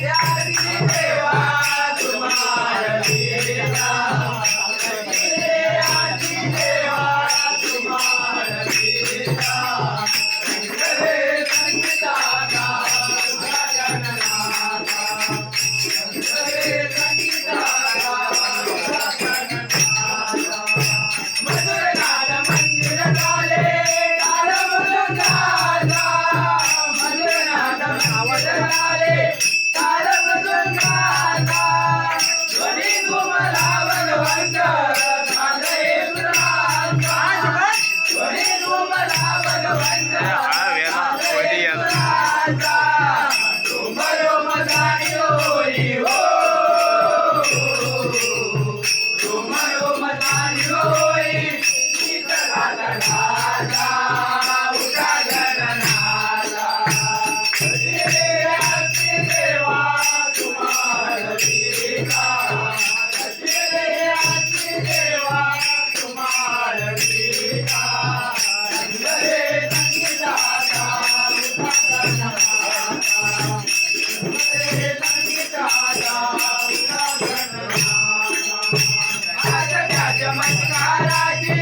Yeah. రాజ రాజ మధ్య రాజే